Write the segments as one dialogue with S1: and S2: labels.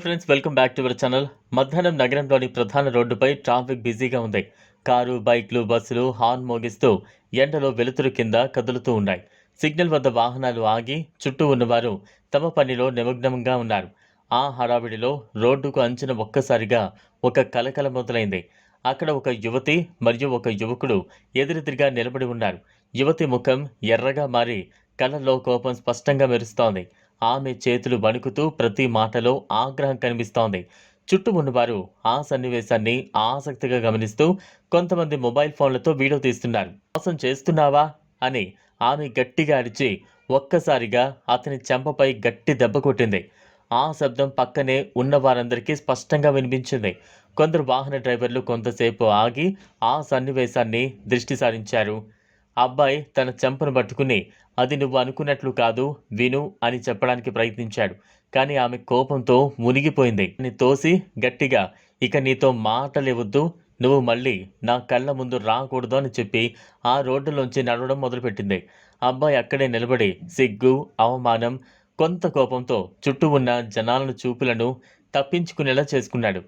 S1: Friends welcome back to our channel మధ్యాహ్నం నగరంలోని ప్రధాన రోడ్డుపై ట్రాఫిక్ బిజీగా ఉంది. కారు బైక్లు బస్సులు హార్న్ మోగిస్తూ ఎండలో వెలుతురు కింద కదులుతూ ఉన్నాయి. సిగ్నల్ వద్ద వాహనాలు ఆగి చుట్టూ ఉన్నవారు తమ పనిలో నిమగ్నంగా ఉన్నారు. ఆ హడావిడిలో రోడ్డుకు అంచిన ఒక్కసారిగా ఒక కలకల మొదలైంది. అక్కడ ఒక యువతి మరియు ఒక యువకుడు ఎదురెదురుగా నిలబడి ఉన్నారు. యువతి ముఖం ఎర్రగా మారి కళ్ళల్లో కోపం స్పష్టంగా మెరుస్తోంది. ఆమె చేతులు వణుకుతూ ప్రతి మాటలో ఆగ్రహం కనిపిస్తోంది. చుట్టూ ఉన్నవారు ఆ సన్నివేశాన్ని ఆసక్తిగా గమనిస్తూ కొంతమంది మొబైల్ ఫోన్లతో వీడియో తీస్తున్నారు. మోసం చేస్తున్నావా? అని ఆమె గట్టిగా అరిచి ఒక్కసారిగా అతని చెంపపై గట్టి దెబ్బ కొట్టింది. ఆ శబ్దం పక్కనే ఉన్న వారందరికీ స్పష్టంగా వినిపించింది. కొందరు వాహన డ్రైవర్లు కొంతసేపు ఆగి ఆ సన్నివేశాన్ని దృష్టి సారించారు. అబ్బాయి తన చెంపను పట్టుకుని అది నువ్వు అనుకున్నట్లు కాదు విను అని చెప్పడానికి ప్రయత్నించాడు. కానీ ఆమె కోపంతో మునిగిపోయింది. ని తోసి గట్టిగా ఇక నీతో మాటలేవద్దు నువ్వు మళ్ళీ నా కళ్ళ ముందు రాకూడదు అని చెప్పి ఆ రోడ్డులోంచి నడవడం మొదలుపెట్టింది. అబ్బాయి అక్కడే నిలబడి సిగ్గు అవమానం కొంత కోపంతో చుట్టూ ఉన్న జనాలను చూపులను తప్పించుకునేలా చేసుకున్నాడు.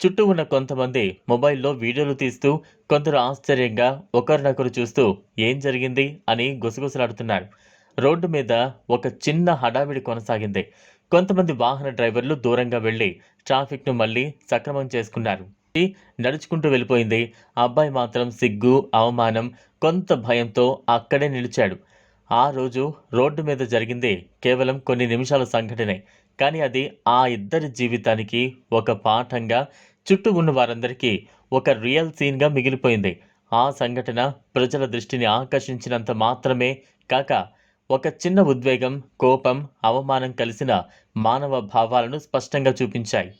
S1: చుట్టూ ఉన్న కొంతమంది మొబైల్లో వీడియోలు తీస్తూ కొందరు ఆశ్చర్యంగా ఒకరినొకరు చూస్తూ ఏం జరిగింది అని గుసగుసలాడుతున్నారు. రోడ్డు మీద ఒక చిన్న హడావిడి కొనసాగింది. కొంతమంది వాహన డ్రైవర్లు దూరంగా వెళ్ళి ట్రాఫిక్ను మళ్ళీ సక్రమం చేసుకున్నారు. ఈ నడుచుకుంటూ వెళ్ళిపోయింది. అబ్బాయి మాత్రం సిగ్గు అవమానం కొంత భయంతో అక్కడే నిలిచాడు. ఆ రోజు రోడ్డు మీద జరిగింది కేవలం కొన్ని నిమిషాల సంఘటనే. కానీ అది ఆ ఇద్దరి జీవితానికి ఒక పాఠంగా చుట్టూ ఉన్న వారందరికీ ఒక రియల్ సీన్గా మిగిలిపోయింది. ఆ సంఘటన ప్రజల దృష్టిని ఆకర్షించినంత మాత్రమే కాక ఒక చిన్న ఉద్వేగం కోపం అవమానం కలిసిన మానవ భావాలను స్పష్టంగా చూపించాయి.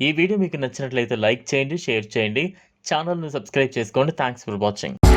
S1: ఈ వీడియో మీకు నచ్చినట్లయితే లైక్ చేయండి షేర్ చేయండి. ఛానల్ను సబ్స్క్రైబ్ చేసుకోండి. Thanks for watching.